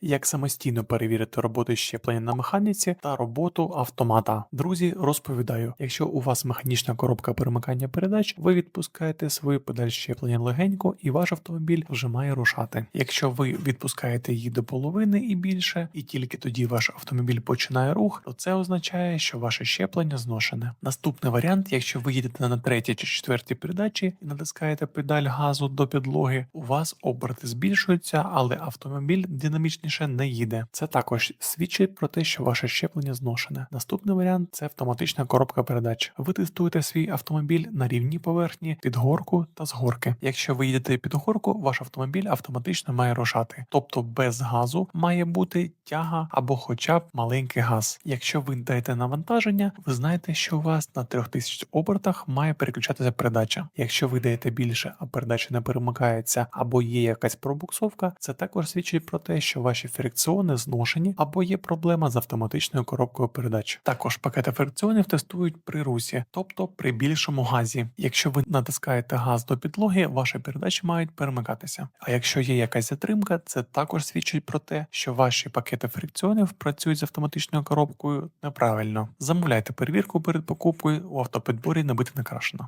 Як самостійно перевірити роботу щеплення на механіці та роботу автомата. Друзі, розповідаю, якщо у вас механічна коробка перемикання передач, ви відпускаєте свою педаль щеплення легенько, і ваш автомобіль вже має рушати. Якщо ви відпускаєте її до половини і більше, і тільки тоді ваш автомобіль починає рух, то це означає, що ваше щеплення зношене. Наступний варіант, якщо ви їдете на третій чи четвертій передачі і натискаєте педаль газу до підлоги, у вас оберти збільшуються, але автомобіль динамічніше не їде. Це також свідчить про те, що ваше щеплення зношене. Наступний варіант це автоматична коробка передач. Ви тестуєте свій автомобіль на рівній поверхні, під горку та з горки. Якщо ви їдете під горку, ваш автомобіль автоматично має рушати, тобто без газу має бути тяга або хоча б маленький газ. Якщо ви даєте навантаження, ви знаєте, що у вас на 3000 обертах має переключатися передача. Якщо ви даєте більше, а передача не перемикається, або є якась пробуксовка, це також свідчить про те, що ваші фрикціони зношені або є проблема з автоматичною коробкою передач. Також пакети фрикціонів тестують при русі, тобто при більшому газі. Якщо ви натискаєте газ до підлоги, ваші передачі мають перемикатися. А якщо є якась затримка, це також свідчить про те, що ваші пакети фрикціонів працюють з автоматичною коробкою неправильно. Замовляйте перевірку перед покупкою у автопідборі набити накрашено.